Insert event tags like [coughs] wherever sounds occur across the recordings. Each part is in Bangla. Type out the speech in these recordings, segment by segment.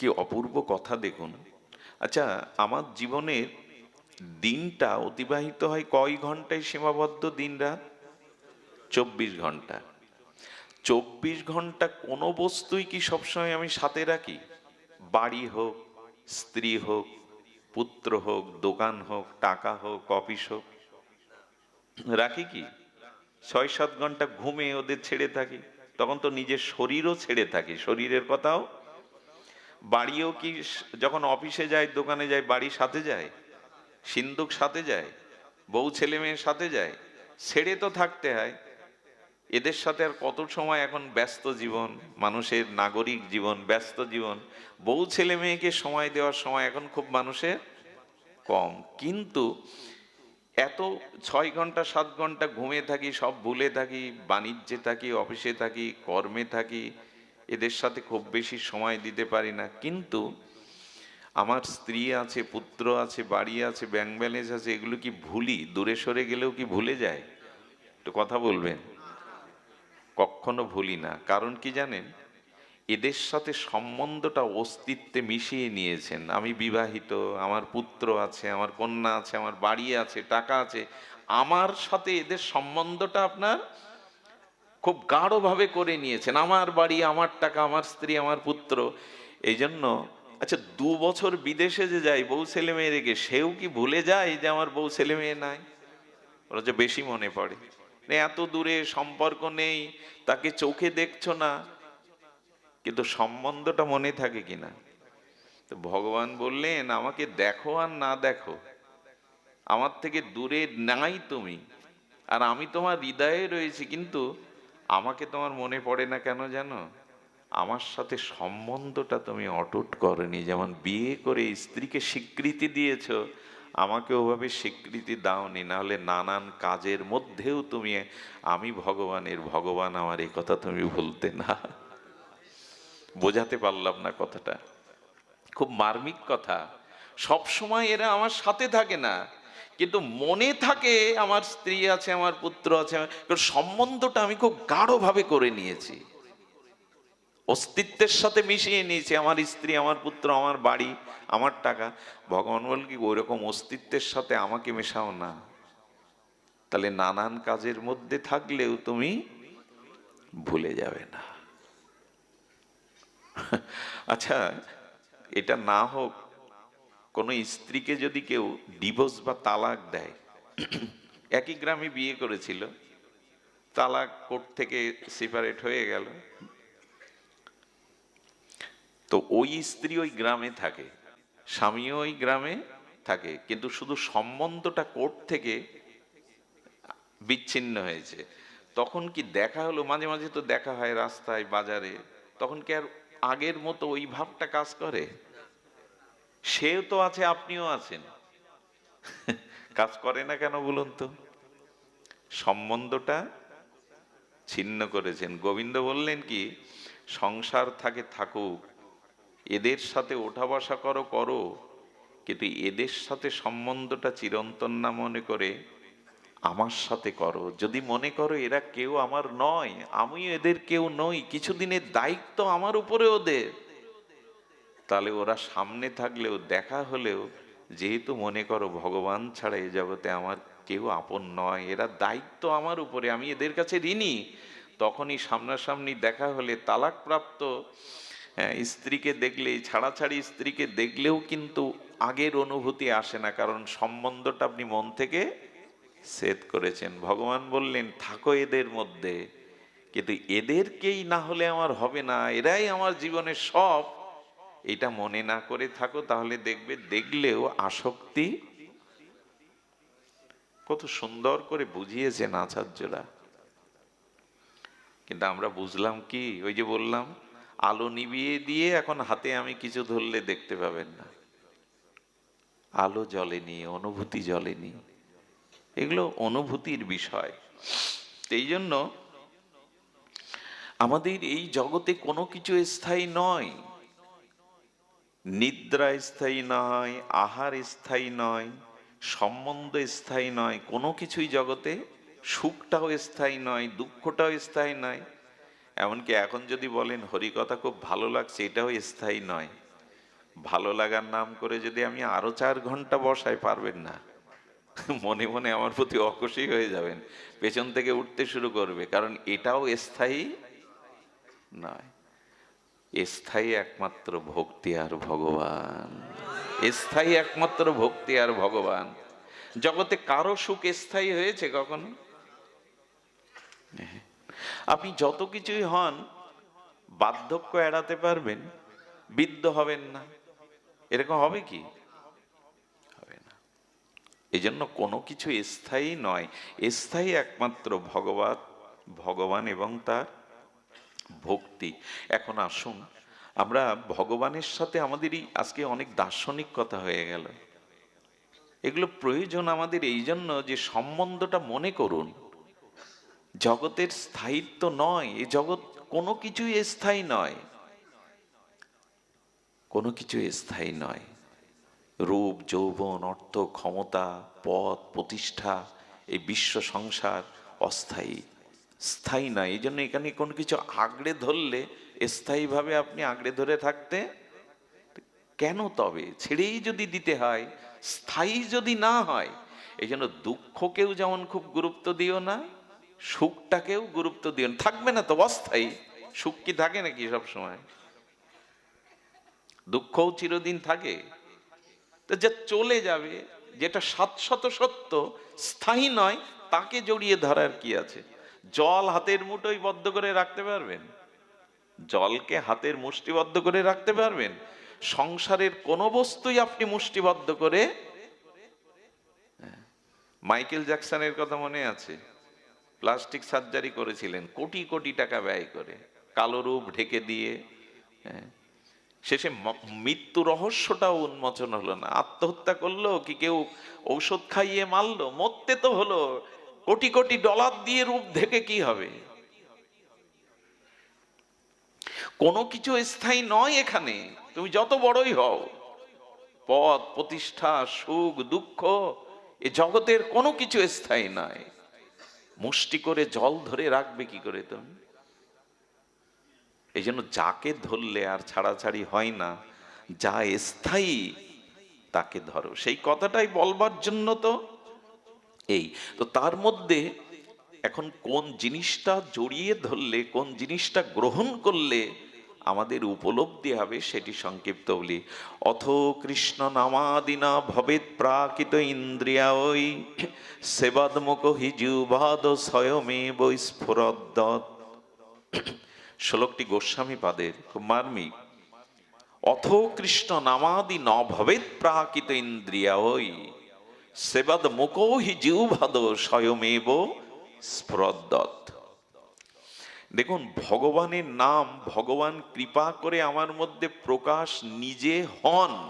কি অপূর্ব কথা দেখুন। আচ্ছা আমার জীবনের দিনটা অতিবাহিত হয় কয় ঘন্টায় সীমাবদ্ধ দিন রাত? চব্বিশ ঘণ্টা। চব্বিশ ঘণ্টা কোনো বস্তুই কি সবসময় আমি সাথে রাখি? বাড়ি হোক, স্ত্রী হোক, পুত্র হোক, দোকান হোক, টাকা হোক, অফিস হোক। রাখি কি? ছয় সাত ঘণ্টা ঘুমে ওদের ছেড়ে থাকি। তখন তো নিজের শরীরও ছেড়ে থাকি। শরীরের কথাও বাড়িও কি যখন অফিসে যায়, দোকানে যায় বাড়ির সাথে যায়? সিন্দুক সাথে যায়? বউ ছেলে মেয়ের সাথে যায়? ছেড়ে তো থাকতে হয়। এদের সাথে আর কত সময় এখন ব্যস্ত জীবন, মানুষের নাগরিক জীবন, ব্যস্ত জীবন। বউ ছেলে মেয়েকে সময় দেওয়ার সময় এখন খুব মানুষের কম। কিন্তু এত ছয় ঘণ্টা, সাত ঘণ্টা ঘুমে থাকি, সব ভুলে থাকি, বাণিজ্যে থাকি, অফিসে থাকি, কর্মে থাকি এদের সাথে খুব বেশি সময় দিতে পারি না। কিন্তু আমার স্ত্রী আছে, পুত্র আছে, বাড়ি আছে ব্যাংক ব্যালেন্স আছে, এগুলো কি ভুলি? দূরে সরে গেলেও কি ভুলে যায়? একটু কথা বলবেন? কখনো ভুলি না। কারণ কি জানেন? এদের সাথে সম্বন্ধটা অস্তিত্বে মিশিয়ে নিয়েছেন। আমি বিবাহিত, আমার পুত্র আছে, আমার কন্যা আছে, আমার বাড়ি আছে, টাকা আছে। আমার সাথে এদের সম্বন্ধটা আপনার খুব গাঢ়ভাবে করে নিয়েছেন। আমার বাড়ি, আমার টাকা, আমার স্ত্রী, আমার পুত্র। এই জন্য আচ্ছা দু বছর বিদেশে যে যাই, বউ ছেলে মেয়ে রেখে, সেও কি ভুলে যায় যে আমার বউ ছেলে মেয়ে নাই? ওরা যে বেশি মনে পড়ে। মানে এত দূরে সম্পর্ক নেই, তাকে চোখে দেখছ না। কিন্তু সম্বন্ধটা মনে থাকে কিনা? তো ভগবান বললেন, আমাকে দেখো আর না দেখো। আমার থেকে দূরে নাই তুমি। আর আমি তোমার হৃদয়ে রয়েছি, কিন্তু আমাকে তোমার মনে পড়ে না কেন জানো? আমার সাথে সম্বন্ধটা তুমি অটুট করনি। যেমন বিয়ে করে স্ত্রীকে স্বীকৃতি দিয়েছ, আমাকে ওভাবে স্বীকৃতি দাওনি। নাহলে নানান কাজের মধ্যেও তুমি, আমি ভগবানের ভগবান, আমার এই কথা তুমি ভুলতে না। বোঝাতে পারলাম না কথাটা। খুব মার্মিক কথা। সব সময় এরা আমার সাথে থাকে না। কিন্তু মনে থাকে আমার স্ত্রী আছে, আমার পুত্র আছে সম্বন্ধটা আমি খুব গাঢ়ভাবে করে নিয়েছি। অস্তিত্বের সাথে মিশিয়ে নিয়েছি, আমার স্ত্রী, আমার পুত্র, আমার বাড়ি, আমার টাকা। ভগবান বল কি, ওইরকম অস্তিত্বের সাথে আমাকে মেশাও না। তাহলে নানান কাজের মধ্যে থাকলেও তুমি ভুলে যাবে না। আচ্ছা এটা না হোক কোনো স্ত্রীকে যদি কেউ ডিভোর্স বা তালাক দেয়, [clears throat] একই গ্রামে বিয়ে করেছিল, তালাক কোর্ট থেকে সেপারেট হয়ে গেল। তো ওই স্ত্রী ওই গ্রামে থাকে, স্বামীও ওই গ্রামে থাকে, কিন্তু শুধু সম্বন্ধটা কোর্ট থেকে বিচ্ছিন্ন হয়েছে। তখন কি দেখা হলো? মাঝে মাঝে তো দেখা হয় রাস্তায়, বাজারে, তখন কি আর আগের মতো ওই ভাবটা কাজ করে? সেও তো আছে, আপনিও আছেন। কাজ করে না কেন বলুন তো? সম্বন্ধটা ছিন্ন করেছেন। গোবিন্দ বললেন কি, সংসার থাকে থাকুক, এদের সাথে ওঠা বসা করো করো, কিন্তু এদের সাথে সম্বন্ধটা চিরন্তন না মনে করে আমার সাথে করো। যদি মনে করো এরা কেউ আমার নয় আমি এদের কেউ নই, কিছুদিনের দায়িত্ব আমার উপরে ওদের। তাহলে ওরা সামনে থাকলেও দেখা হলেও যেহেতু মনে করো ভগবান ছাড়া এ জগতে আমার কেউ আপন নয় এরা দায়িত্ব আমার উপরে আমি এদের কাছে ঋণী। তখনই সামনাসামনি দেখা হলে তালাকপ্রাপ্ত হ্যাঁ, স্ত্রীকে দেখলেই ছাড়াছাড়ি স্ত্রীকে দেখলেও কিন্তু আগের অনুভূতি আসে না কারণ সম্বন্ধটা আপনি মন থেকে সেট করেছেন। ভগবান বললেন থাকো এদের মধ্যে কিন্তু এদেরকেই না হলে আমার হবে না এরাই আমার জীবনের সব। এটা মনে না করে থাকো, তাহলে দেখবে, দেখলেও আসক্তি কত সুন্দর করে বুঝিয়েছেন আচার্যরা। কিন্তু আমরা বুঝলাম কি, ওই যে বললাম, আলো নিবিয়ে দিয়ে এখন হাতে আমি কিছু ধরলে দেখতে পাবেন না। আলো জ্বলেনি অনুভূতি জ্বলেনি এগুলো অনুভূতির বিষয়। এই জন্য আমাদের এই জগতে কোনো কিছু স্থায়ী নয়। নিদ্রা স্থায়ী নয়, আহার স্থায়ী নয়, সম্বন্ধ স্থায়ী নয়, কোনো কিছুই জগতে সুখটাও স্থায়ী নয়, দুঃখটাও স্থায়ী নয়। এমনকি এখন যদি বলেন হরিকথা খুব ভালো লাগছে, এটাও স্থায়ী নয়। ভালো লাগার নাম করে যদি আমি আরও চার ঘণ্টা বসাই পারবেন না, মনে মনে আমার প্রতি অখুশি হয়ে যাবেন, পেছন থেকে উঠতে শুরু করবে, কারণ এটাও স্থায়ী নয়। স্থায়ী একমাত্র ভক্তি আর ভগবান। স্থায়ী একমাত্র ভক্তি আর ভগবান। জগতে কারও সুখ স্থায়ী হয়েছে কখনো? আপনি যত কিছুই হন, বার্ধক্য এড়াতে পারবেন, বিদ্ধ হবেন না। এরকম হবে কি? হবে না। এই জন্য কোনো কিছু স্থায়ী নয়। স্থায়ী একমাত্র ভগবান ভগবান এবং তার ভক্তি। এখন আসুন, আমরা ভগবানের সাথে আমাদেরই আজকে অনেক দার্শনিক কথা হয়ে গেল। এগুলো প্রয়োজন আমাদের এই জন্য যে সম্বন্ধটা মনে করুন। জগতের স্থায়িত্ব নয়, এ জগৎ কোনো কিছুই স্থায়ী নয়। কোনো কিছু স্থায়ী নয়। রূপ, যৌবন, অর্থ, ক্ষমতা পদ প্রতিষ্ঠা, এই বিশ্ব সংসার অস্থায়ী। স্থায়ী নয় এই জন্য এখানে কোনো কিছু আঁকড়ে ধরলে স্থায়ীভাবে আপনি আঁকড়ে ধরে থাকতে, কেন তবে? ছেড়েই যদি দিতে হয়, স্থায়ী যদি না হয়, এই জন্য দুঃখকেও যেমন খুব গুরুত্ব দিও না, সুখটাকেও গুরুত্ব দিও না। থাকবে না তো অস্থায়ী। সুখ কি থাকে নাকি সব সময়? দুঃখও চিরদিন থাকে। তো যা চলে যাবে, যেটা সাতশত সত্য, স্থায়ী নয়, তাকে জড়িয়ে ধরার কি আছে? জল হাতের মুঠোই বদ্ধ করে রাখতে পারবেন জলকে হাতের মুষ্টিবদ্ধ করে রাখতে পারবেন সংসারের কোনো বস্তুই আপনি মুষ্টিবদ্ধ করে হ্যাঁ। মাইকেল জ্যাকসনের কথা মনে আছে প্লাস্টিক সার্জারি করেছিলেন, কোটি কোটি টাকা ব্যয় করে, কালো রূপ ঢেকে দিয়ে হ্যাঁ শেষে মৃত্যু রহস্যটাও উন্মোচন হলো না, আত্মহত্যা করল, কি কেউ ঔষধ খাইয়ে মারলো, মরতে তো হলো কোটি কোটি ডলার দিয়ে রূপ ঢেকে কি হবে? কোনো কিছু স্থায়ী নয় এখানে। তুমি যত বড়ই হও পদ প্রতিষ্ঠা, সুখ, দুঃখ, এ জগতের কোনো কিছু স্থায়ী নয়। মুষ্টি করে জল ধরে রাখবে কি করে তুমি? এই জন্য যাকে ধরলে আর ছাড়াছাড়ি হয় না, যা স্থায়ী, তাকে ধরো। সেই কথাটাই বলবার জন্য তো এই। তো তার মধ্যে এখন কোন জিনিসটা জড়িয়ে ধরলে, কোন জিনিসটা গ্রহণ করলে আমাদের উপলব্ধি হবে সেটি সংক্ষিপ্ত বলি। অথ কৃষ্ণ নামাদিনা ভবেত প্রাকৃত ইন্দ্রিয়া ওই, সেবাদমুখ হিজুবাদ স্বয়মে বৈ স্ফুরদ্দত শ্লোকটি গোস্বামী পাদের মার্মিক। অথ কৃষ্ণ নামাদি ন প্রাকৃত ইন্দ্রিয়া ওই সেবাদ মুখো হি জিউভাদ স্বয়মেব স্ফুরদ্দত। দেখুন, ভগবানের নাম, ভগবান কৃপা করে আমার মধ্যে প্রকাশ নিজে হন।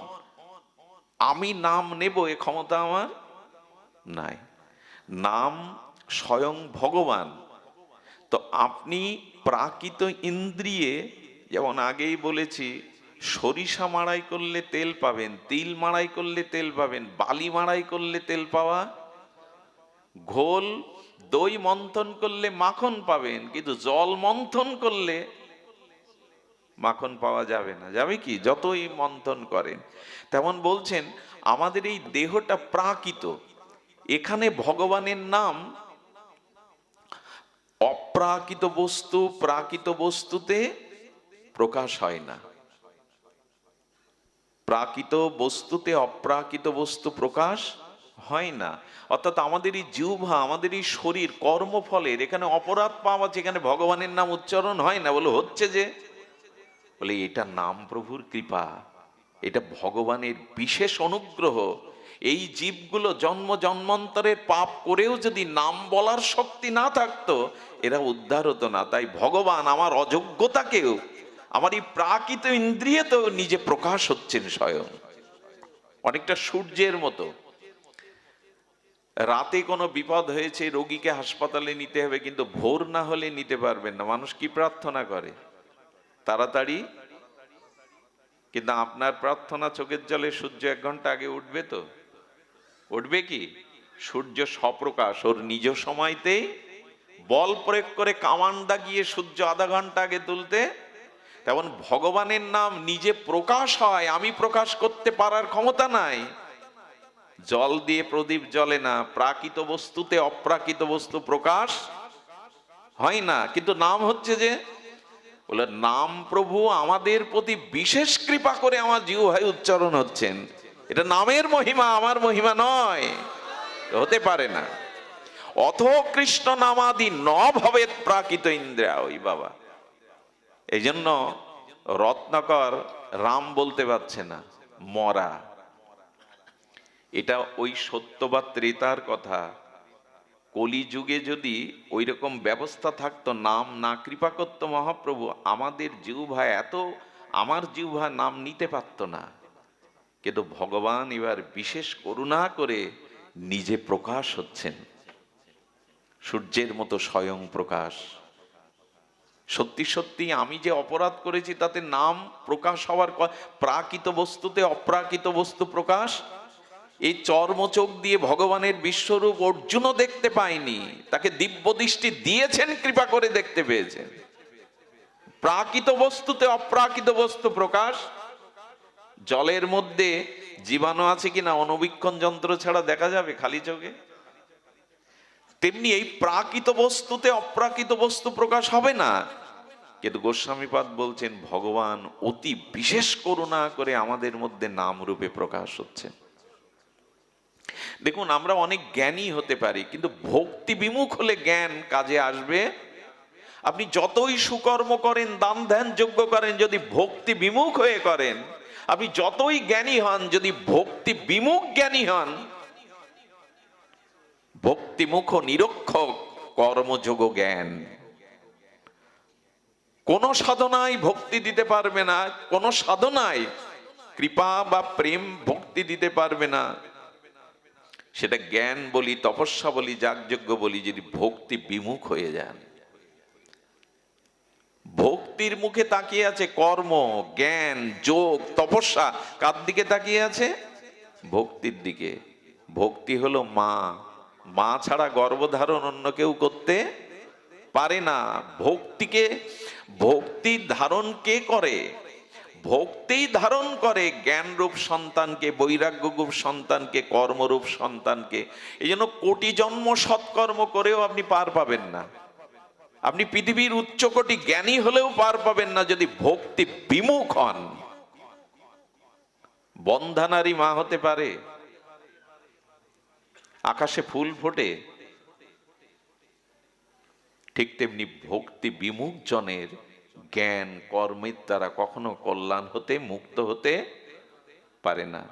আমি নাম নেব, এ ক্ষমতা আমার নাই। নাম স্বয়ং ভগবান। তো আপনি প্রাকৃত ইন্দ্রিয়ে, যেমন আগেই বলেছি সরিষা মাড়াই করলে তেল পাবেন, তিল মাড়াই করলে তেল পাবেন, বালি মাড়াই করলে তেল পাওয়া ঘোল, দই মন্থন করলে মাখন পাবেন, কিন্তু জল মন্থন করলে মাখন পাওয়া যাবে না। যাবে কি? যতই মন্থন করেন। তেমন বলছেন, আমাদের এই দেহটা প্রাকৃত। এখানে ভগবানের নাম অপ্রাকৃত বস্তু, প্রাকৃত বস্তুতে প্রকাশ হয় না। প্রাকৃত বস্তুতে অপ্রাকৃত বস্তু প্রকাশ হয় না। অর্থাৎ আমাদের এই জিহ্বা আমাদের এই শরীর, কর্মফলের এখানে অপরাধ পাওয়া যেখানে ভগবানের নাম উচ্চারণ হয় না বলে হচ্ছে যে, বলে এটা নাম প্রভুর কৃপা, এটা ভগবানের বিশেষ অনুগ্রহ। এই জীবগুলো জন্ম জন্মান্তরের পাপ করেও যদি নাম বলার শক্তি না থাকতো, এরা উদ্ধার হতো না। তাই ভগবান আমার অযোগ্যতাকেও আমার এই প্রাকৃত ইন্দ্রিয়তেও নিজে প্রকাশ হচ্ছেন স্বয়ং। অনেকটা সূর্যের মতো। রাতে কোনো বিপদ হয়েছে, রোগীকে হাসপাতালে নিতে হবে, কিন্তু ভোর না হলে নিতে পারবেন না। মানুষ কি প্রার্থনা করে? তাড়াতাড়ি? কিন্তু আপনার প্রার্থনা চোখের জলে সূর্য এক ঘণ্টা আগে উঠবে তো। উঠবে কি? সূর্য স্বপ্রকাশ, ওর নিজ সময়তেই বল প্রয়োগ করে কামান দাগিয়ে সূর্য আধা ঘণ্টা আগে তুলতে তেমন ভগবানের নাম নিজে প্রকাশ হয়, আমি প্রকাশ করতে পারার ক্ষমতা নাই। জল দিয়ে প্রদীপ জ্বলে না, প্রাকৃত বস্তুতে অপ্রাকৃত বস্তু প্রকাশ হয় না। কিন্তু নাম হচ্ছে যে, বলে, নাম প্রভু আমাদের প্রতি বিশেষ কৃপা করে আমার জিউ ভাই উচ্চারণ হচ্ছেন। এটা নামের মহিমা, আমার মহিমা নয়। হতে পারে না। অথ কৃষ্ণ নামাদি ন ভবেত প্রাকৃত ইন্দ্রা ওই বাবা। এই জন্য রত্নাকর রাম বলতে পারছে না, মরা। এটা ওই সত্যবাদ ত্রেতার কথা। কলিযুগে যদি ওই রকম ব্যবস্থা থাকতো, নাম না কৃপা করতো মহাপ্রভু, আমাদের জিউভা এত, আমার জিউভা নাম নিতে পারতো না। কিন্তু ভগবান এবার বিশেষ করুণা করে নিজে প্রকাশ হচ্ছেন। সূর্যের মতো স্বয়ং প্রকাশ। সত্যি সত্যি আমি যে অপরাধ করেছি তাতে নাম প্রকাশ হওয়ার প্রাকৃত বস্তুতে অপ্রাকৃত বস্তু প্রকাশ? এই চর্মচোখ দিয়ে ভগবানের বিশ্বরূপ অর্জুনও দেখতে পায়নি। তাকে দিব্য দৃষ্টি দিয়েছেন, কৃপা করে দেখতে পেয়েছেন। প্রাকৃত বস্তুতে অপ্রাকৃত বস্তু প্রকাশ? জলের মধ্যে জীবাণু আছে কিনা? অনুবীক্ষণ যন্ত্র ছাড়া দেখা যাবে খালি চোখে? তেমনি এই প্রাকৃত বস্তুতে অপ্রাকৃত বস্তু প্রকাশ হবে না। কিন্তু গোস্বামীপাদ বলছেন, ভগবান অতি বিশেষ করুণা করে আমাদের মধ্যে নাম রূপে প্রকাশ হচ্ছে। দেখুন, আমরা অনেক জ্ঞানী হতে পারি, কিন্তু ভক্তি বিমুখ হলে জ্ঞান কাজে আসবে। আপনি যতই সুকর্ম করেন, দান ধ্যান যোগ্য করেন, যদি ভক্তি বিমুখ হয়ে করেন, আপনি যতই জ্ঞানী হন, যদি ভক্তি বিমুখ জ্ঞানী হন ভক্তিমুখ নিরক্ষক কর্মযোগ জ্ঞান। কোন সাধনায় ভক্তি দিতে পারবে না, কোন সাধনায় কৃপা বা প্রেম ভক্তি দিতে পারবে না। সেটা জ্ঞান বলি, তপস্যা বলি, যাগযজ্ঞ বলি, যদি ভক্তি বিমুখ হয়ে যান। ভক্তির মুখে তাকিয়ে আছে কর্ম, জ্ঞান, যোগ, তপস্যা, কার দিকে তাকিয়ে আছে? ভক্তির দিকে। ভক্তি হলো মা। মা ছাড়া গর্ভধারণ অন্য কেউ করতে পারে না। ভক্তিকে, ভক্তি ধারণ কে করে? ভক্তি ধারণ করে জ্ঞানরূপ সন্তানকে, বৈরাগ্যরূপ সন্তানকে, কর্মরূপ সন্তানকে। এই জন্য কোটি জন্ম সৎকর্ম করেও আপনি পার পাবেন না। আপনি পৃথিবীর উচ্চকোটি জ্ঞানী হলেও পার পাবেন না যদি ভক্তি বিমুখ হন। বন্ধানারী মা হতে পারে আকাশে ফুল ফোটে। ঠিক তেমনি ভক্তি বিমুখ জনের জ্ঞান কর্মের দ্বারা কখনো কল্যাণ হতে, মুক্ত হতে পারে না।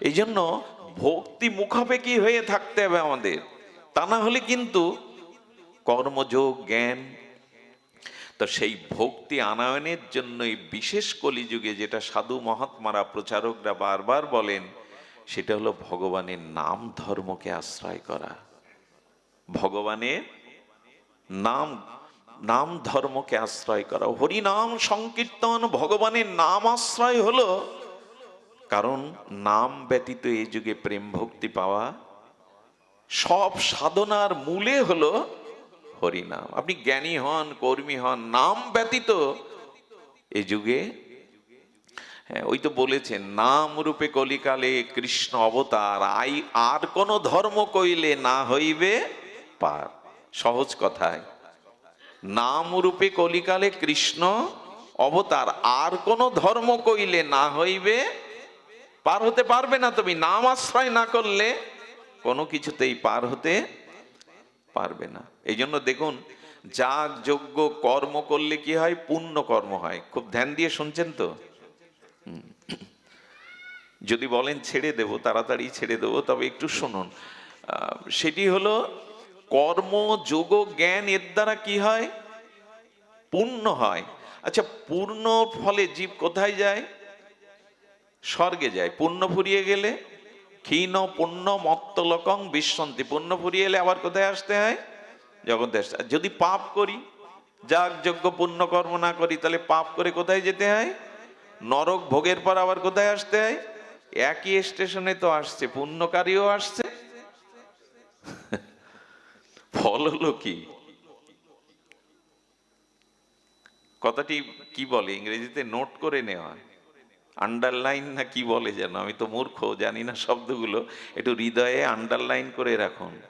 এই জন্য ভক্তি মুখাপেক্ষি হয়ে থাকতে হবে আমাদের। তা না হলে কিন্তু কর্মযোগ, জ্ঞান, তো সেই ভক্তি আনায়নের জন্য এই বিশেষ কলিযুগে যেটা সাধু মহাত্মারা, প্রচারকরা বারবার বলেন সেটা হলো ভগবানের নাম ধর্মকে আশ্রয় করা। ভগবানের নাম নাম ধর্মকে আশ্রয় করা। হরিনাম সংকীর্তন ভগবানের নাম আশ্রয় হলো, কারণ নাম ব্যতীত এই যুগে প্রেম ভক্তি পাওয়া সব সাধনার মূলে হলো হরিনাম। আপনি জ্ঞানী হন, কর্মী হন, নাম ব্যতীত এ যুগে হ্যাঁ ওই তো বলেছেন, নাম রূপে কলিকালে কৃষ্ণ অবতার, আই, আর কোন ধর্ম কইলে না হইবে পার। সহজ কথায়, নাম রূপে কলিকালে কৃষ্ণ অবতার, আর কোন ধর্ম কইলে না হইবে পার। হতে পারবে না তুমি, নাম আশ্রয় না করলে কোনো কিছুতেই পার হতে পারবে না। এই জন্য দেখুন, যাগ যোগ্য কর্ম করলে কি হয়? পুণ্য কর্ম হয়। খুব ধ্যান দিয়ে শুনছেন তো। [coughs] যদি বলেন ছেড়ে দেব, তাড়াতাড়ি ছেড়ে দেবো, তবে একটু শুনুন। সেটি হলো, কর্ম, যোগ, জ্ঞান এর দ্বারা কি হয়? পূর্ণ হয়। আচ্ছা পূর্ণ ফলে জীব কোথায় যায়? স্বর্গে যায়। পুণ্য ফুরিয়ে গেলে? ক্ষীণ, পুণ্য, মত্তলকং, বিশ্বন্তি। পুণ্য ফুরিয়ে এলে আবার কোথায় আসতে হয়? জগতে আসতে যদি পাপ করি, যাগ যোগ্য পুণ্য, কর্ম না করি, তাহলে পাপ করে কোথায় যেতে হয়? নরক ভোগের পর আবার কোথায় আসতে হয়? একই স্টেশনে তো আসছে, পুণ্যকারীও আসছে। ফল হলো কি? কথাটি কি বলে? ইংরেজিতে নোট করে নেওয়া। আন্ডারলাইন না কি বলে যেন? আমি তো মূর্খ, জানি না শব্দগুলো। একটু হৃদয়ে আন্ডারলাইন করে রাখুন।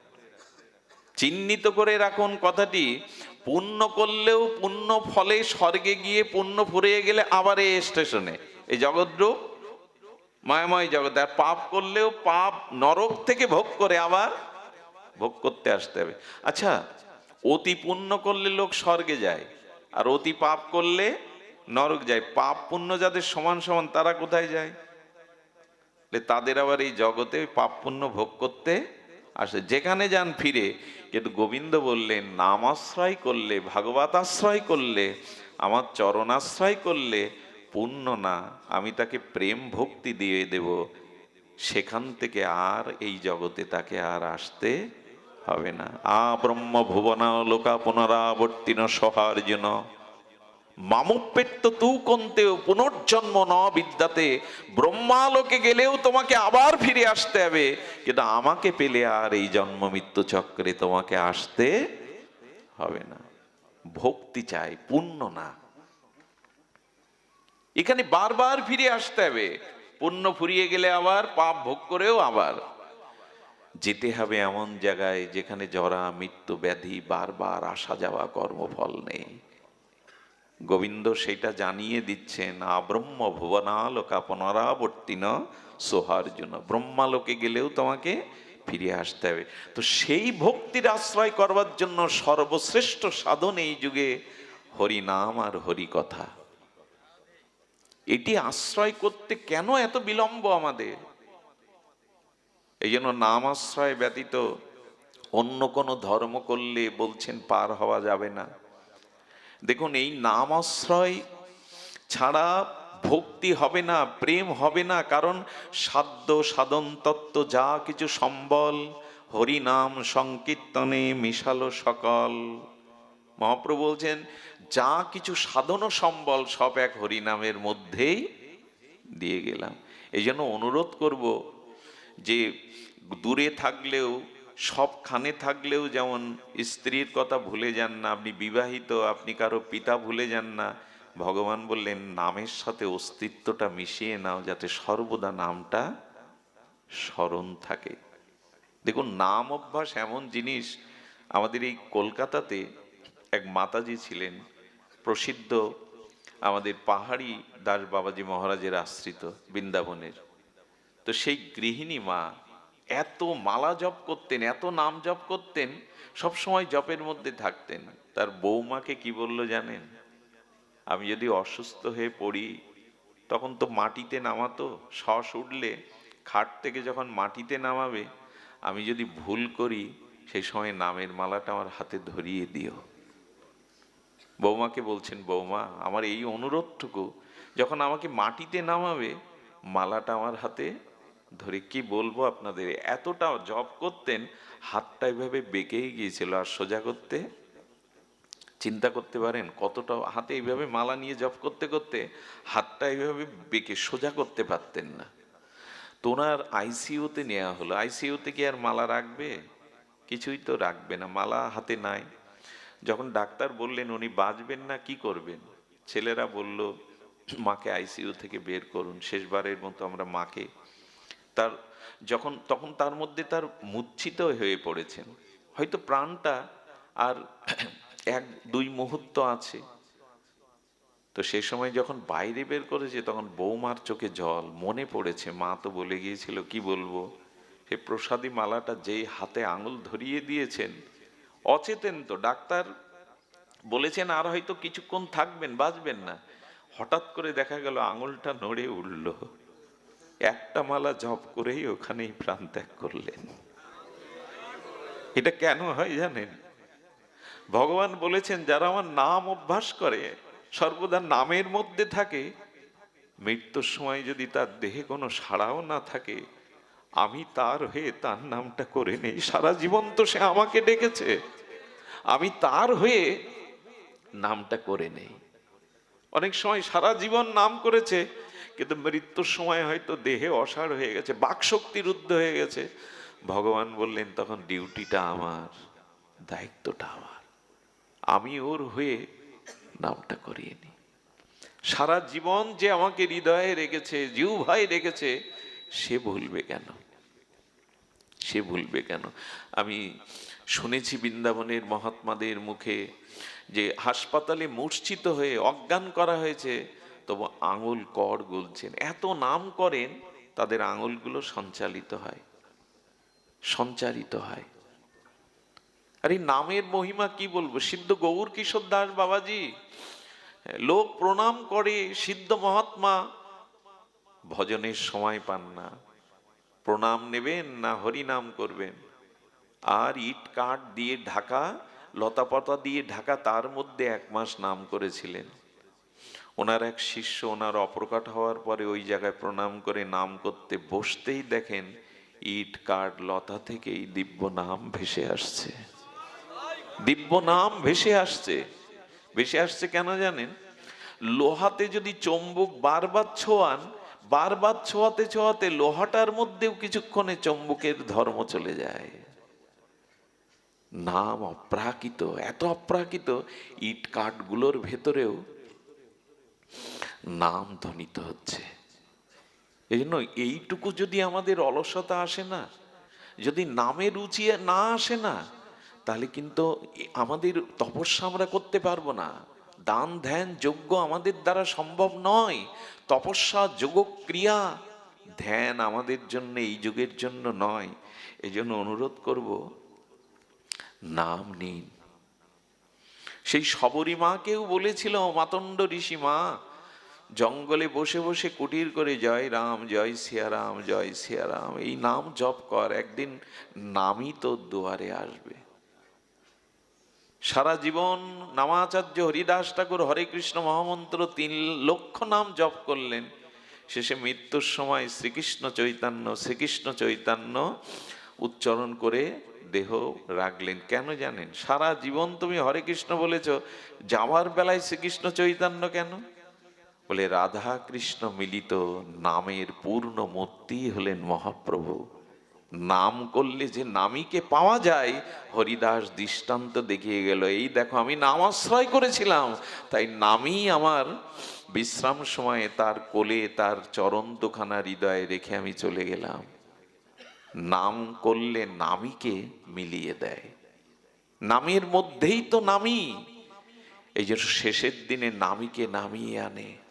চিহ্নিত করে রাখুন কথাটি। পুণ্য করলেও পুণ্য ফলে স্বর্গে গিয়ে পুণ্য ফুরিয়ে গেলে আবার এই স্টেশনে। এই জগদ্রূপ, মায়াময় জগৎ আর পাপ করলেও পাপ নরক থেকে ভোগ করে আবার ভোগ করতে আসতে হবে। আচ্ছা অতি পুণ্য করলে লোক স্বর্গে যায়, আর অতি পাপ করলে নরক যায়। পাপ পুণ্য যাদের সমান সমান, তারা কোথায় যায়? তাদের আবার এই জগতে পাপ পুণ্য ভোগ করতে আসে যেখানে যান ফিরে, কিন্তু গোবিন্দ বললেন, নাম আশ্রয় করলে, ভাগবত আশ্রয় করলে, আমার চরণাশ্রয় করলে পুণ্য না, আমি তাকে প্রেম ভক্তি দিয়ে দেব। সেখান থেকে আর এই জগতে তাকে আর আসতে হবে না। আ ব্রহ্ম ভুবনা লোকা পুনরাবর্তিন সহার্জুন। মামুপেট্ট তু কন্তেও পুনর্জন্ম ন বিদ্যাতে ব্রহ্মালোকে গেলেও তোমাকে আবার ফিরে আসতে হবে। কিন্তু আমাকে পেলে আর এই জন্ম মৃত্যু চক্রে তোমাকে আসতে হবে না। ভক্তি চাই, পুণ্য না। এখানে বারবার ফিরে আসতে হবে। পুণ্য ফুরিয়ে গেলে আবার, পাপ ভোগ করেও আবার। যেতে হবে এমন জায়গায় যেখানে জরা, মৃত্যু, ব্যাধি, বারবার আসা যাওয়া কর্মফল নেই। গোবিন্দ সেটা জানিয়ে দিচ্ছেন আব্রহ্ম ভুবনালোকা পুনরাবর্তিন সোহার্জুন। ব্রহ্মালোকে গেলেও তোমাকে ফিরে আসতে হবে। তো সেই ভক্তির আশ্রয় করবার জন্য সর্বশ্রেষ্ঠ সাধন এই যুগে হরি নাম আর হরি কথা। এটি আশ্রয় করতে কেন এত বিলম্ব আমাদের? এই জন্য নাম আশ্রয় ব্যতীত অন্য কোনো ধর্ম করলে বলছেন পার হওয়া যাবে না। দেখুন, এই নাম আশ্রয় ছাড়া ভক্তি হবে না, প্রেম হবে না, কারণ সাধ্য, সাধন, তত্ত্ব, যা কিছু সম্বল, হরিনাম, সংকীর্তনে মিশালো সকল। মহাপ্রভু বলছেন, যা কিছু সাধন সম্বল, সব এক হরিনামের মধ্যেই দিয়ে গেলাম। এই জন্য অনুরোধ করব যে দূরে থাকলেও সবখানে থাকলেও যেমন স্ত্রীর কথা ভুলে যান না, আপনি বিবাহিত, আপনি কারও পিতা ভুলে যান না, ভগবান বললেন, নামের সাথে অস্তিত্বটা মিশিয়ে নাও যাতে সর্বদা নামটা স্মরণ থাকে। দেখুন, নাম অভ্যাস এমন জিনিস, আমাদের এই কলকাতাতে এক মাতাজি ছিলেন, প্রসিদ্ধ আমাদের পাহাড়ি দাস বাবাজি মহারাজের আশ্রিত বৃন্দাবনের। তো সেই গৃহিণী মা এত মালা জপ করতেন, এত নাম জপ করতেন, সব সময় জপের মধ্যে থাকতেন। তার বৌমাকে কি বলল জানেন? আমি যদি অসুস্থ হয়ে পড়ি, তখন তো মাটিতে নামাতো শ্বাস উঠলে খাট থেকে যখন মাটিতে নামাবে, আমি যদি ভুল করি, সেই সময় নামের মালাটা আমার হাতে ধরিয়ে দিও। বৌমাকে বলছেন, বৌমা, আমার এই অনুরোধটুকু, যখন আমাকে মাটিতে নামাবে, মালাটা আমার হাতে ধরে কি বলব আপনাদের? এতটা জব করতেন, হাতটা এভাবে বেঁকেই গিয়েছিল। আর সোজা করতে? চিন্তা করতে পারেন, কতটা হাতে এইভাবে মালা নিয়ে জব করতে করতে হাতটা এইভাবে বেঁকে সোজা করতে পারতেন না। তোনার আইসিইউতে নেওয়া হলো। আইসিইউতে কি আর মালা রাখবে? কিছুই তো রাখবে না, মালা হাতে নাই। যখন ডাক্তার বললেন, উনি বাঁচবেন না, কি করবেন? ছেলেরা বলল, মাকে আইসিইউ থেকে বের করুন, শেষবারের মতো আমরা মাকে তার যখন, তখন তার মধ্যে তার মূর্ছিত হয়ে পড়েছেন। হয়তো প্রাণটা আর এক, দুই মুহূর্ত আছে। তো সেই সময় যখন বাইরে বের করেছে, তখন বৌমার চোখে জল, মনে পড়েছে। মা তো বলে গিয়েছিল, কি বলব? সে প্রসাদী মালাটা যেই হাতে আঙুল ধরিয়ে দিয়েছেন, অচেতন তো। ডাক্তার বলেছেন, আর হয়তো কিছুক্ষণ থাকবেন, বাঁচবেন না। হঠাৎ করে দেখা গেল, আঙুলটা নড়ে উঠল। একটা মালা জপ করেই ওখানেই প্রাণ ত্যাগ করলেন। এটা কেন হয় জানেন? ভগবান বলেছেন, যারা আমার নাম অভ্যাস করে, সর্বদা নামের মধ্যে থাকে, মৃত্যুর সময় যদি তার দেহে কোনো সাড়াও না থাকে, আমি তার হয়ে তার নামটা করে নেই। সারা জীবন তো সে আমাকে ডেকেছে। আমি তার হয়ে নামটা করে নেই। অনেক সময় সারা জীবন নাম করেছে কিন্তু মৃত্যুর সময় হয়তো দেহে অসাড় হয়ে গেছে, বাকশক্তি রুদ্ধ হয়ে গেছে। ভগবান বললেন, তখন ডিউটিটা আমার, দায়িত্বটা আমার। আমি ওর হয়ে নামটা করিয়ে নিই। সারা জীবন যে আমাকে হৃদয়ে রেখেছে, জিউ ভাই রেখেছে, সে ভুলবে কেন? সে ভুলবে কেন? আমি শুনেছি বৃন্দাবনের মহাত্মাদের মুখে যে হাসপাতালে মূর্ছিত হয়ে অজ্ঞান করা হয়েছে তবু আঙুল কর গুলছেন। এত নাম করেন, তাদের আঙুলগুলো সঞ্চালিত হয়। সঞ্চারিত হয়। আর এই নামের মহিমা কি বলব? সিদ্ধ গৌর কিশোর দাস বাবাজি, লোক প্রণাম করে সিদ্ধ মহাত্মা, ভজনের সময় পান না। প্রণাম নেবেন না, হরিনাম করবেন। আর ইট কাঠ দিয়ে ঢাকা, লতাপাতা দিয়ে ঢাকা, তার মধ্যে এক মাস নাম করেছিলেন। ওনার এক শিষ্য ওনার অপ্রকাট হওয়ার পরে ওই জায়গায় প্রণাম করে নাম করতে বসতেই দেখেন ইট, কাঠ, লতা থেকেই দিব্য নাম ভেসে আসছে। দিব্য নাম ভেসে আসছে। ভেসে আসছে কেন জানেন? লোহাতে যদি চম্বুক বারবার ছোঁয়ান, বারবার ছোঁয়াতে ছোঁয়াতে লোহাটার মধ্যেও কিছুক্ষণে চম্বুকের ধর্ম চলে যায়। নাম অপ্রাকৃত, এত অপ্রাকৃত, ইট, কাঠগুলোর ভেতরেও নাম ধ্বনিত হচ্ছে। এই জন্য এইটুকু যদি আমাদের অলসতা আসে না, যদি নামে রুচি না আসে না, তাহলে কিন্তু আমাদের তপস্যা আমরা করতে পারব না। দান, ধ্যান, যজ্ঞ আমাদের দ্বারা সম্ভব নয়। তপস্যা যোগ ক্রিয়া, ধ্যান আমাদের জন্য এই যুগের জন্য নয়। এই জন্য অনুরোধ করব, নাম নিন। সেই শবরী মাকেও বলেছিল মাতণ্ড ঋষি মা জঙ্গলে বসে বসে কুটির করে জয় রাম, জয় সিয়ারাম জয় সিয়ারাম, এই নাম জপ কর, একদিন নামই তোর দুয়ারে আসবে। সারা জীবন নামাচার্য হরিদাস ঠাকুর, হরে কৃষ্ণ মহামন্ত্র, তিন লক্ষ নাম জপ করলেন। শেষে মৃত্যুর সময় শ্রীকৃষ্ণ চৈতন্য শ্রীকৃষ্ণ চৈতন্য উচ্চারণ করে দেহ রাখলেন। কেন জানেন? সারা জীবন তুমি হরে কৃষ্ণ বলেছ, যাওয়ার বেলায় শ্রীকৃষ্ণ চৈতন্য কেন? বলে রাধা কৃষ্ণ মিলিত নামের পূর্ণ মূর্তি হলেন মহাপ্রভু। নাম করলে যে নামীকে পাওয়া যায়, হরিদাস দৃষ্টান্ত দেখিয়ে গেল, এই দেখো, আমি নাম আশ্রয় করেছিলাম, তাই নামই আমার বিশ্রাম সময়ে তার কোলে, তার চরণ দুখানা হৃদয়ে রেখে আমি চলে গেলাম। নাম করলে নামীকে মিলিয়ে দেয়। নামের মধ্যেই তো নামি। এই জন্য শেষের দিনে নামীকে নামিয়ে আনে।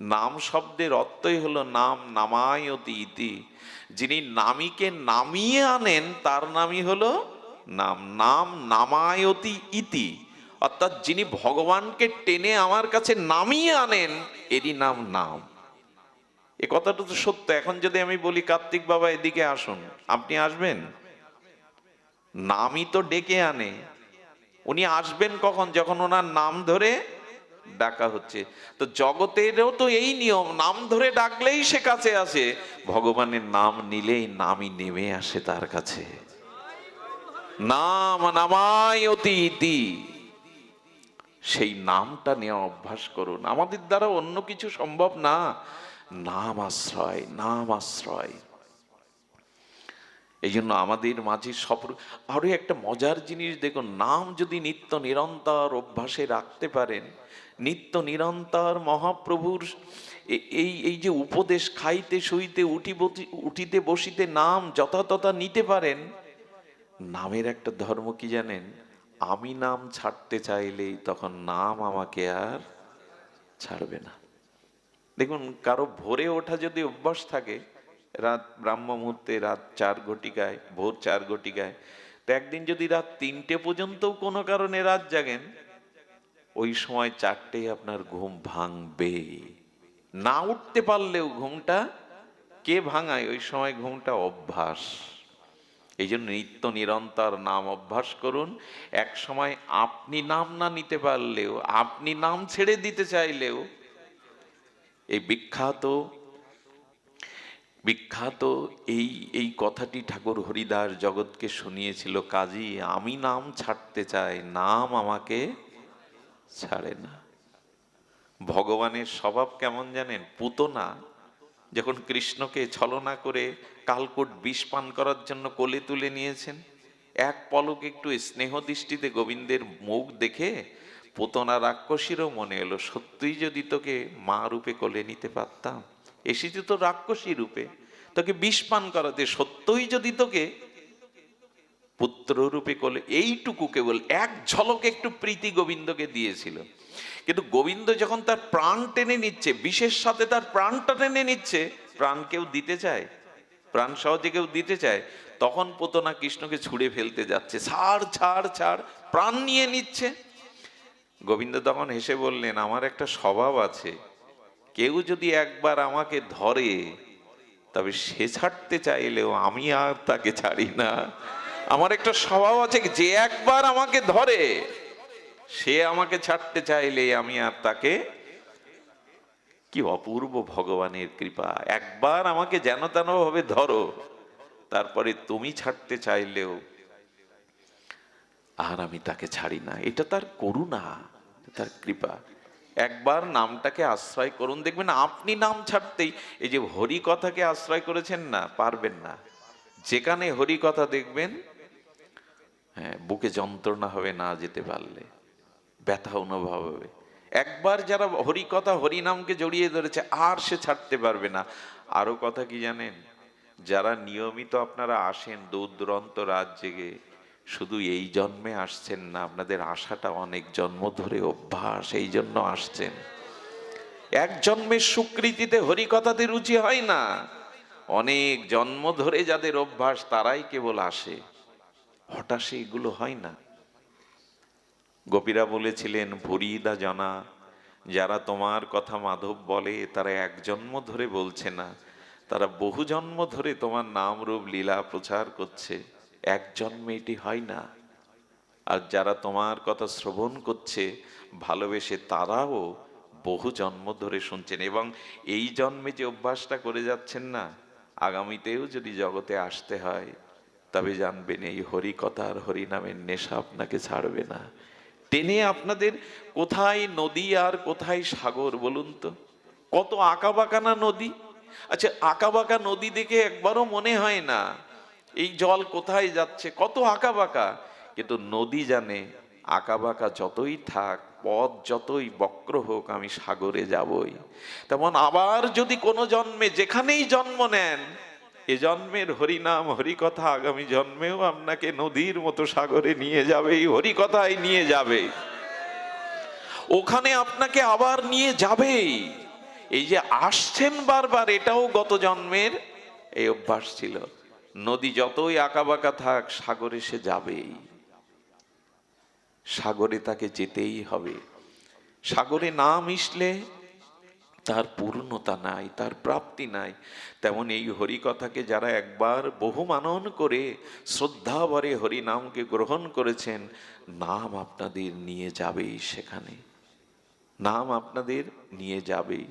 নাম শব্দের অর্থই হলো নাম নামায়তি ইতি। যিনি নামীকে নামিয়ে আনেন, তার নামই হলো নাম। নাম নামায়তি ইতি। অর্থাৎ যিনি ভগবানকে টেনে আমার কাছে নামিয়ে আনেন, এরই নাম নাম। এ কথাটা তো সত্য। এখন যদি আমি বলি, কার্তিক বাবা, এদিকে আসুন। আপনি আসবেন? নামই তো ডেকে আনে। উনি আসবেন কখন? যখন ওনার নাম ধরে ডাকা হচ্ছে। তো জগতেরও তো এই নিয়ম, নাম ধরে ডাকলেই সে কাছে আসে। ভগবানের নাম নিলেই নামই নেমে আসে তার কাছে। নাম নামায় অতি ইতি সেই নামটা নেওয়া অভ্যাস করুন। আমাদের দ্বারা অন্য কিছু সম্ভব না। নাম আশ্রয় নাম আশ্রয়। এই জন্য আমাদের মাঝে সফর আরও একটা মজার জিনিস দেখুন, নাম যদি নিত্য নিরন্তর অভ্যাসে রাখতে পারেন নিত্য নিরন্তর মহাপ্রভুর এই এই যে উপদেশ খাইতে শুইতে উঠি উঠিতে বসিতে নাম যথাতথা নিতে পারেন, নামের একটা ধর্ম কি জানেন? আমি নাম ছাড়তে চাইলেই তখন নাম আমাকে আর ছাড়বে না। দেখুন, কারও ভোরে ওঠা যদি অভ্যাস থাকে, রাত ব্রাহ্ম মুহূর্তে রাত চার ঘটিকায়, ভোর চার ঘটিকায়, তো একদিন যদি রাত তিনটে পর্যন্তও কোনো কারণে রাত জাগেন ওই সময় চারটে আপনার ঘুম ভাঙবে। না উঠতে পারলেও ঘুমটা কে ভাঙায়? ওই সময় ঘুমটা অভ্যাস। এই জন্য নিত্য নিরন্তর নাম অভ্যাস করুন। এক সময় আপনি নাম না নিতে পারলেও, আপনি নাম ছেড়ে দিতে চাইলেও, এই বিখ্যাত বিখ্যাত এই এই কথাটি ঠাকুর হরিদাস জগৎকে শুনিয়েছিল, কাজী, আমি নাম ছাড়তে চাই, নাম আমাকে ছাড়ে না। ভগবানের স্বভাব কেমন জানেন? পুতনা যখন কৃষ্ণকে ছলনা করে কালকোট বিষ পান করার জন্য কোলে তুলে নিয়েছেন, এক পলক একটু স্নেহ দৃষ্টিতে গোবিন্দের মুখ দেখে পুতনা রাক্ষসীরও মনে এলো, সত্যিই যদি তোকে মা রূপে কোলে নিতে পারতাম, এসেছি তো রাক্ষসী রূপে, তোকে বিষ পান করাতে, সত্যই যদি তোকে পুত্র রূপে কোলে এইটুকু কেবল, এক ঝলক একটু প্রীতি গোবিন্দকে দিয়েছিল। কিন্তু গোবিন্দ যখন তার প্রাণ টেনে নিচ্ছে, বিশেষ সাথে তার প্রাণটা টেনে নিচ্ছে, প্রাণ কেউ দিতে চায়? প্রাণ সহজে কেউ দিতে চায়? তখন পোতনা কৃষ্ণকে ছুঁড়ে ফেলতে যাচ্ছে। ছাড় ছাড় ছাড়, প্রাণ নিয়ে নিচ্ছে। গোবিন্দ তখন হেসে বললেন, আমার একটা স্বভাব আছে। কেউ যদি একবার আমাকে ধরে, তবে সে ছাড়তে চাইলেও আমি আর তাকে ছাড়ি না। আমার একটা স্বভাব আছে যে একবার আমাকে ধরে, সে আমাকে ছাড়তে চাইলে আমি আর তাকে কি অপূর্ব ভগবানের কৃপা। একবার আমাকে যেন তেন ভাবে ধরো, তারপরে তুমি ছাড়তে চাইলেও আর আমি তাকে ছাড়ি না। এটা তার করুণা তার কৃপা। একবার নামটাকে আশ্রয় করুন। দেখবেন আপনি নাম ছাড়তেই এই যে হরি কথাকে আশ্রয় করেছেন না, পারবেন না। যেখানে হরি কথা দেখবেন হ্যাঁ বুকে যন্ত্রণা হবে না যেতে পারলে, ব্যথা অনুভব হবে। একবার যারা হরি কথা হরি নামকে জড়িয়ে ধরেছে, আর সে ছাড়তে পারবে না। আরও কথা কি জানেন? যারা নিয়মিত আপনারা আসেন দূর দূরান্ত রাত জেগে, শুধু এই জন্মে আসছেন না, আপনাদের আশাটা অনেক জন্ম ধরে অভ্যাস, এই জন্য আসছেন। এক জন্মের স্বীকৃতিতে হরিকথাতে রুচি হয় না। অনেক জন্ম ধরে যাদের অভ্যাস, তারাই কেবল আসে। হঠাৎ এগুলো হয় না। গোপীরা বলেছিলেন ভরিদা জনা, যারা তোমার কথা মাধব বলে, তারা এক জন্ম ধরে বলছে না। তারা বহু জন্ম ধরে তোমার নাম রূপ লীলা প্রচার করছে। এক জন্মে এটি হয় না। আর যারা তোমার কথা শ্রবণ করছে, ভালোবেসে তারাও বহু জন্ম ধরে শুনছেন এবং এই জন্মে যে অভ্যাসটা করে যাচ্ছেন না, আগামীতেও যদি জগতে আসতে হয় তবে জানবেন এই হরি কথা আর হরি নামের নেশা আপনাকে ছাড়বে না। টেনে আপনাদের কোথায় নদী আর কোথায় সাগর বলুন তো? কত আঁকাবাঁকানা নদী? আচ্ছা আঁকাবাঁকা নদী দেখে একবারও মনে হয় না, এই জল কোথায় যাচ্ছে? কত আঁকাবাঁকা? কিন্তু নদী জানে, আঁকাবাঁকা যতই থাক, পথ যতই বক্র হোক, আমি সাগরে যাবই। তেমন আবার যদি কোনো জন্মে যেখানেই জন্ম নেন এ জন্মের হরিনাম, হরিকথা আগামী জন্মেও আপনাকে নদীর মতো সাগরে নিয়ে যাবে, এই হরিকথায় নিয়ে যাবে। ওখানে আপনাকে আবার নিয়ে যাবেই এই যে আসছেন বারবার, এটাও গত জন্মের এই অভ্যাস ছিল। নদী যতই আঁকাবাঁকা থাক, সাগরে সে যাবেই। সাগরে তাকে যেতেই হবে। সাগরে না মিশলে তার পূর্ণতা নাই, তার প্রাপ্তি নাই। তেমন এই হরি কথাকে যারা একবার বহু মানন করে শ্রদ্ধাভরে হরি নামকে গ্রহণ করেছেন, নাম আপনাদের নিয়ে যাবেই সেখানে। নাম আপনাদের নিয়ে যাবেই।